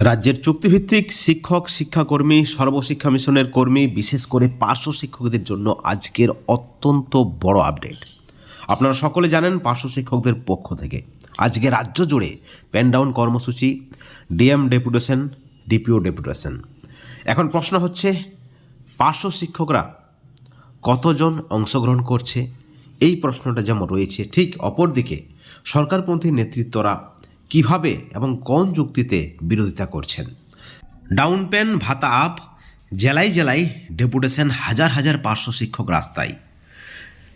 রাজ্যের চুক্তিভিত্তিক শিক্ষক, শিক্ষাকর্মী, সর্বশিক্ষা মিশনের কর্মী, বিশেষ করে পার্শ্ব শিক্ষকদের জন্য আজকের অত্যন্ত বড় আপডেট। আপনারা সকলে জানেন পার্শ্ব শিক্ষকদের পক্ষ থেকে। আজকে রাজ্য জুড়ে পেনডাউন কর্মসূচি ডিএম ডেপুটেশন ডিপিও ডেপুটেশন এখন প্রশ্ন হচ্ছে, পার্শ্ব শিক্ষকরা কতজন অংশগ্রহণ করছে? এই প্রশ্নটা যেমন রয়েছে, ঠিক অপরদিকে সরকারপন্থী নেতৃত্বরা কীভাবে এবং কোন যুক্তিতে বিরোধিতা করছেন? ডাউন পেন, ভাতা আপ জেলায় জেলায় ডেপুটেশন হাজার হাজার পার্শ্ব শিক্ষক রাস্তায়।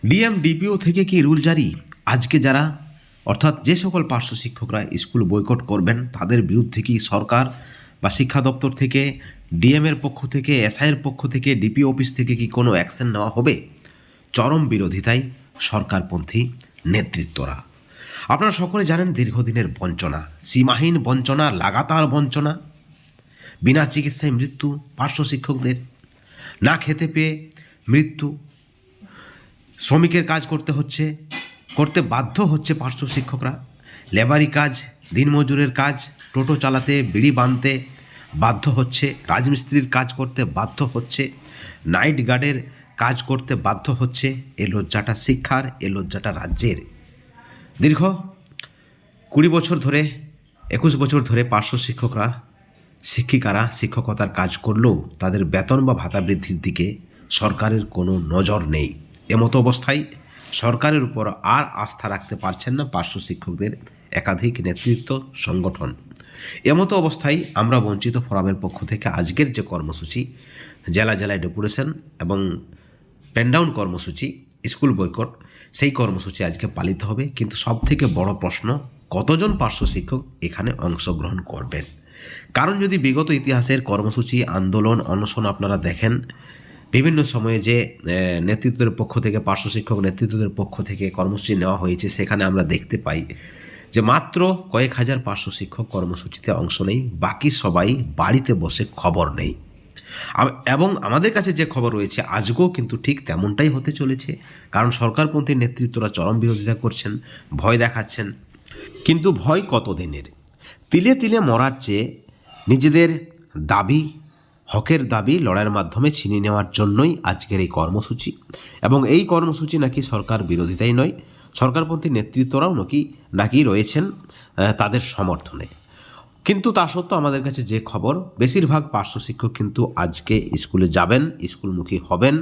ডিএম ডিপিও থেকে কি রুল জারি? আজকে যারা, অর্থাৎ যে সকল পার্শ্ব শিক্ষকরা স্কুল বয়কট করবেন, তাদের বিরুদ্ধে কি সরকার বা শিক্ষা দপ্তর থেকে, ডিএম এর পক্ষ থেকে এসআইয়ের পক্ষ থেকে, ডিপিও অফিস থেকে কি কোনো অ্যাকশন নেওয়া হবে? চরম বিরোধিতায় সরকারপন্থী নেতৃত্বরা। আপনারা সকলে জানেন দীর্ঘদিনের বঞ্চনা, সীমাহীন বঞ্চনা, লাগাতার বঞ্চনা। বিনা চিকিৎসায় মৃত্যু, পার্শ্ব শিক্ষকদের না খেতে পেয়ে মৃত্যু, শ্রমিকের কাজ করতে হচ্ছে, করতে বাধ্য হচ্ছে পার্শ্ব শিক্ষকরা। লেবারি কাজ, দিনমজুরের কাজ, টোটো চালাতে, বিড়ি বাঁধতে বাধ্য হচ্ছে, রাজমিস্ত্রির কাজ করতে বাধ্য হচ্ছে, নাইট গার্ডের কাজ করতে বাধ্য হচ্ছে। এ লজ্জাটা শিক্ষার, এ লজ্জাটা রাজ্যের। দীর্ঘ কুড়ি বছর ধরে, একুশ বছর ধরে পার্শ্ব শিক্ষকরা, শিক্ষিকারা, শিক্ষকতার কাজ করলেও তাদের বেতন বা ভাতা বৃদ্ধির দিকে সরকারের কোনো নজর নেই। এমতো অবস্থায় সরকারের উপর আর আস্থা রাখতে পারছেন না পার্শ্ব শিক্ষকদের একাধিক নেতৃত্ব সংগঠন। এমতো অবস্থায় আমরা বঞ্চিত ফোরামের পক্ষ থেকে আজকের যে কর্মসূচি, জেলা জেলায় ডেপুটেশন এবং পেনডাউন কর্মসূচি, স্কুল বয়কট সেই কর্মসূচি আজকে পালিত হবে। কিন্তু সব থেকে বড় প্রশ্ন, কতজন পার্শ্ব শিক্ষক এখানে অংশগ্রহণ করবেন? কারণ যদি বিগত ইতিহাসের কর্মসূচি, আন্দোলন, অনশন আপনারা দেখেন, বিভিন্ন সময়ে যে নেতৃত্বের পক্ষ থেকে, পার্শ্ব শিক্ষক নেতৃত্বের পক্ষ থেকে কর্মসূচি নেওয়া হয়েছে, সেখানে আমরা দেখতে পাই যে মাত্র কয়েক হাজার পার্শ্ব শিক্ষক কর্মসূচিতে অংশ নেই, বাকি সবাই বাড়িতে বসে খবর নেই। এবং আমাদের কাছে যে খবর রয়েছে, আজকেও কিন্তু ঠিক তেমনটাই হতে চলেছে। কারণ সরকারপন্থী নেতৃত্বরা চরম বিরোধিতা করছেন, ভয় দেখাচ্ছেন। কিন্তু ভয় কতদিনের? তিলে তিলে মরার চেয়ে নিজেদের দাবি, হকের দাবি লড়াইয়ের মাধ্যমে ছিনিয়ে নেওয়ার জন্যই আজকের এই কর্মসূচি। এবং এই কর্মসূচি নাকি সরকার বিরোধিতাই নয়, সরকারপন্থী নেতৃত্বরাও নাকি নাকি রয়েছেন তাদের সমর্থনে। কিন্তু তা সত্ত্বেও আমাদের কাছে যে খবর, বেশিরভাগ পার্শ্ব শিক্ষক কিন্তু আজকে স্কুলে যাবেন, স্কুলমুখী হবেন,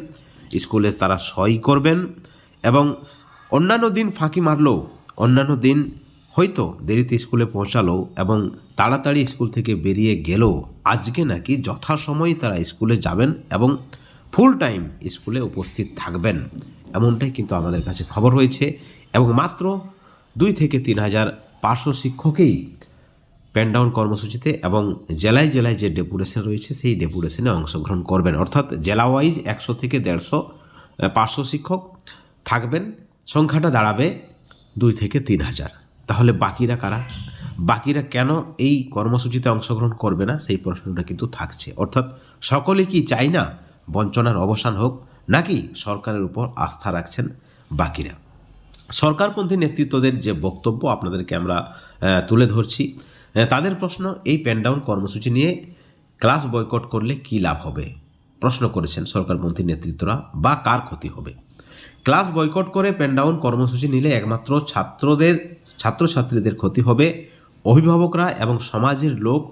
স্কুলে তারা সই করবেন এবং অন্যান্য দিন ফাঁকি মারলেও, অন্যান্য দিন হয়তো দেরিতে স্কুলে পৌঁছালো এবং তাড়াতাড়ি স্কুল থেকে বেরিয়ে গেলেও আজকে নাকি যথাসময়ে তারা স্কুলে যাবেন এবং ফুল টাইম স্কুলে উপস্থিত থাকবেন। এমনটাই কিন্তু আমাদের কাছে খবর হয়েছে এবং মাত্র দুই থেকে তিন হাজার পার্শ্ব শিক্ষকেই পেনডাউন কর্মসূচিতে এবং জেলায় জেলায় যে ডেপুটেশন রয়েছে, সেই ডেপুটেশনে অংশগ্রহণ করবেন। অর্থাৎ জেলা ওয়াইজ একশো থেকে দেড়শো পার্শ্ব শিক্ষক থাকবেন। সংখ্যাটা দাঁড়াবে দুই থেকে তিন হাজার। তাহলে বাকিরা কারা? বাকিরা কেন এই কর্মসূচিতে অংশগ্রহণ করবে না? সেই প্রশ্নটা কিন্তু থাকছে। অর্থাৎ সকলে কি চাই না বঞ্চনার অবসান হোক, নাকি সরকারের উপর আস্থা রাখছেন বাকিরা? সরকারপন্থী নেতৃত্বদের যে বক্তব্য আপনাদেরকে আমরা তুলে ধরছি তাদের প্রশ্ন, এই পেনডাউন কর্মসূচি নিয়ে ক্লাস বয়কট করলে কী লাভ হবে? প্রশ্ন করেছেন সরকারপন্থী নেতৃত্বরা, বা কার ক্ষতি হবে? ক্লাস বয়কট করে পেনডাউন কর্মসূচি নিলে একমাত্র ছাত্রদের, ছাত্রছাত্রীদের ক্ষতি হবে, অভিভাবকরা এবং সমাজের লোক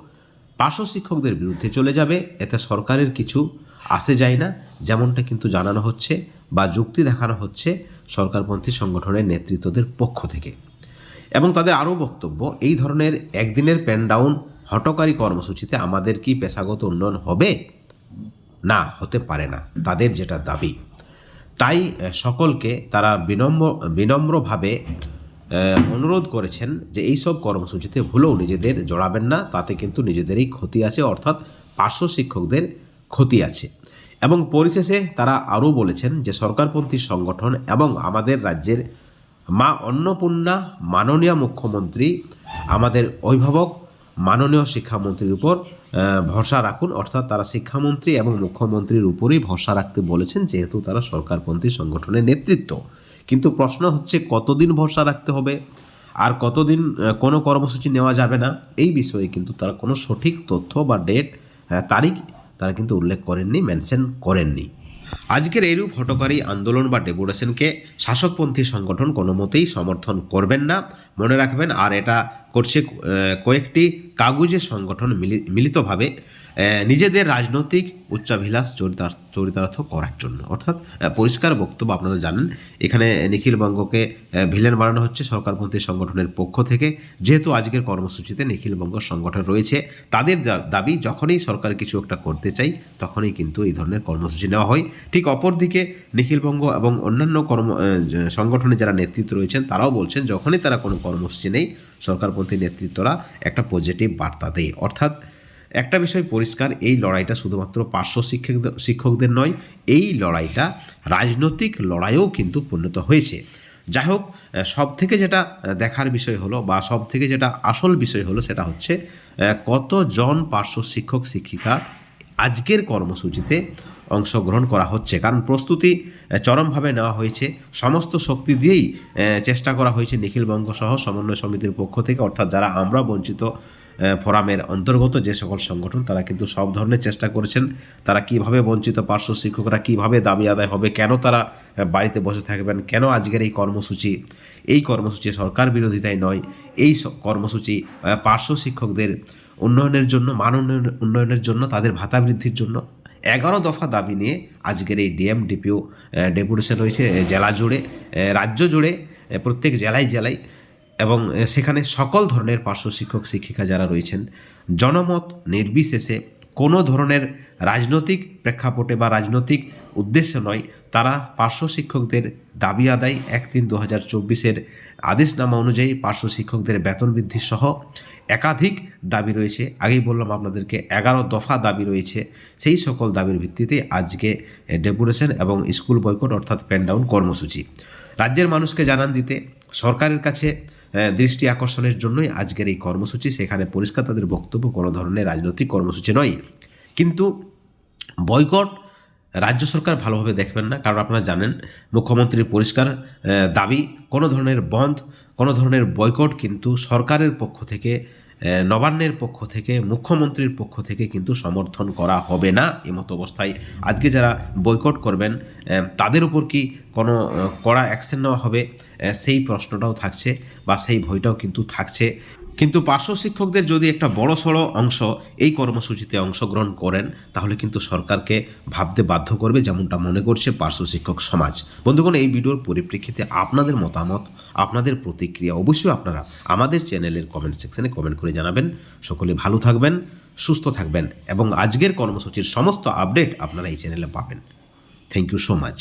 পার্শ্ব শিক্ষকদের বিরুদ্ধে চলে যাবে, এতে সরকারের কিছু আসে যায় না, যেমনটা কিন্তু জানানো হচ্ছে বা যুক্তি দেখানো হচ্ছে সরকারপন্থী সংগঠনের নেতৃত্বদের পক্ষ থেকে। এবং তাদের আরও বক্তব্য, এই ধরনের একদিনের পেন ডাউন হটকারী কর্মসূচিতে আমাদের কি পেশাগত উন্নয়ন হবে? না, হতে পারে না। তাদের যেটা দাবি। তাই সকলকে তারা বিনম্র, বিনম্রভাবে অনুরোধ করেছেন যে এইসব কর্মসূচিতে ভুলেও নিজেদের জড়াবেন না। তাতে কিন্তু নিজেদেরই ক্ষতি আছে, অর্থাৎ পার্শ্ব শিক্ষকদের ক্ষতি আছে। এবং পরিশেষে তারা আরও বলেছেন যে, সরকারপন্থী সংগঠন এবং আমাদের রাজ্যের মা অন্নপূর্ণা, মাননীয় মুখ্যমন্ত্রী, আমাদের অভিভাবক, মাননীয় শিক্ষামন্ত্রীর উপর ভরসা রাখুন। অর্থাৎ তারা শিক্ষামন্ত্রী এবং মুখ্যমন্ত্রীর উপরেই ভরসা রাখতে বলেছেন, যেহেতু তারা সরকারপন্থী সংগঠনের নেতৃত্ব। কিন্তু প্রশ্ন হচ্ছে, কতদিন ভরসা রাখতে হবে? আর কতদিন কোনো কর্মসূচি নেওয়া যাবে না? এই বিষয়ে কিন্তু তারা কোনো সঠিক তথ্য বা ডেট তারিখ তারা কিন্তু উল্লেখ করেননি মেনশন করেননি। আজকের এইরূপ হটকারী আন্দোলন বা ডেপুটেশনকে শাসকপন্থী সংগঠন কোনো মতেই সমর্থন করবেন না। মনে রাখবেন, আর এটা করছে কয়েকটি কাগজের সংগঠন মিলিতভাবে। নিজেদের রাজনৈতিক উচ্চাভিলাষ চরিতার্থ চরিতার্থ করার জন্য। অর্থাৎ পরিষ্কার বক্তব্য আপনারা জানেন, এখানে নিখিলবঙ্গকে ভিলেন বানানো হচ্ছে সরকারপন্থী সংগঠনের পক্ষ থেকে। যেহেতু আজকের কর্মসূচিতে নিখিলবঙ্গ সংগঠন রয়েছে, তাদের দাবি যখনই সরকার কিছু একটা করতে চাই, তখনই কিন্তু এই ধরনের কর্মসূচি নেওয়া হয়। ঠিক অপরদিকে নিখিলবঙ্গ এবং অন্যান্য কর্ম সংগঠনে যারা নেতৃত্ব রয়েছেন, তারাও বলছেন, যখনই তারা কোনো কর্মসূচি নেই, সরকারপন্থী নেতৃত্বরা একটা পজিটিভ বার্তা দেয়। অর্থাৎ একটা বিষয় পরিষ্কার, এই লড়াইটা শুধুমাত্র পার্শ্ব শিক্ষকদের শিক্ষকদের নয়, এই লড়াইটা রাজনৈতিক লড়াইও কিন্তু পরিণত হয়েছে। যাই হোক সব থেকে যেটা দেখার বিষয় হলো বা সব থেকে যেটা আসল বিষয় হলো সেটা হচ্ছে কতজন পার্শ্ব শিক্ষক, শিক্ষিকা আজকের কর্মসূচিতে অংশগ্রহণ করা হচ্ছে। কারণ প্রস্তুতি চরমভাবে নেওয়া হয়েছে। সমস্ত শক্তি দিয়েই চেষ্টা করা হয়েছে নিখিলবঙ্গ সহ সমন্বয় সমিতির পক্ষ থেকে, অর্থাৎ যারা আমরা বঞ্চিত ফোরামের অন্তর্গত যে সকল সংগঠন, তারা কিন্তু সব ধরনের চেষ্টা করেছেন। তারা কীভাবে বঞ্চিত পার্শ্ব শিক্ষকরা, কীভাবে দাবি আদায় হবে, কেন তারা বাড়িতে বসে থাকবেন, কেন আজকের এই কর্মসূচি? এই কর্মসূচি সরকার বিরোধিতায় নয়, এই কর্মসূচি পার্শ্ব শিক্ষকদের উন্নয়নের জন্য, মান উন্নয়ন, উন্নয়নের জন্য, তাদের ভাতা বৃদ্ধির জন্য এগারো দফা দাবি নিয়ে আজকের এই ডিএম ডিপিও ডেপুটেশন রয়েছে জেলা জুড়ে রাজ্য জুড়ে প্রত্যেক জেলায় জেলায় এবং সেখানে সকল ধরনের পার্শ্ব শিক্ষক, শিক্ষিকা যারা রয়েছেন, জনমত নির্বিশেষে কোনো ধরনের রাজনৈতিক প্রেক্ষাপটে বা রাজনৈতিক উদ্দেশ্য নয়, তারা পার্শ্ব শিক্ষকদের দাবি আদায় এক তিন দু হাজার চব্বিশের আদেশনামা অনুযায়ী পার্শ্ব শিক্ষকদের বেতন বৃদ্ধি সহ একাধিক দাবি রয়েছে। আগেই বললাম আপনাদেরকে এগারো দফা দাবি রয়েছে। সেই সকল দাবির ভিত্তিতে আজকে ডেপুটেশন এবং স্কুল বয়কট অর্থাৎ পেন ডাউন কর্মসূচি। রাজ্যের মানুষকে জানান দিতে, সরকারের কাছে দৃষ্টি আকর্ষণের জন্যই আজকের এই কর্মসূচি, সেখানে পরিষ্কার তাদের বক্তব্য, কোনো ধরনের রাজনৈতিক কর্মসূচি নয়। কিন্তু বয়কট রাজ্য সরকার ভালোভাবে দেখবেন না, কারণ আপনারা জানেন মুখ্যমন্ত্রীর পরিষ্কার দাবি, কোনো ধরনের বন্ধ, কোনো ধরনের বয়কট কিন্তু সরকারের পক্ষ থেকে নবান্নের পক্ষ থেকে, মুখ্যমন্ত্রীর পক্ষ থেকে কিন্তু সমর্থন করা হবে না এমতো অবস্থায়। আজকে যারা বয়কট করবেন তাদের উপর কি কোনো কড়া অ্যাকশন নেওয়া হবে? সেই প্রশ্নটাও থাকছে বা সেই ভয়টাও কিন্তু থাকছে। কিন্তু পার্শ্ব শিক্ষকদের যদি একটা বড় সড়ো অংশ এই কর্মসূচিতে অংশগ্রহণ করেন, তাহলে কিন্তু সরকারকে ভাবতে বাধ্য করবে যেমনটা মনে করছে পার্শ্ব শিক্ষক সমাজ। বন্ধুগণ, এই ভিডিওর পরিপ্রেক্ষিতে আপনাদের মতামত, আপনাদের প্রতিক্রিয়া অবশ্যই আপনারা আমাদের চ্যানেলের কমেন্ট সেকশনে কমেন্ট করে জানাবেন। সকলে ভালো থাকবেন, সুস্থ থাকবেন এবং আজকের কর্মসূচির সমস্ত আপডেট আপনারা এই চ্যানেলে পাবেন। Thank you so much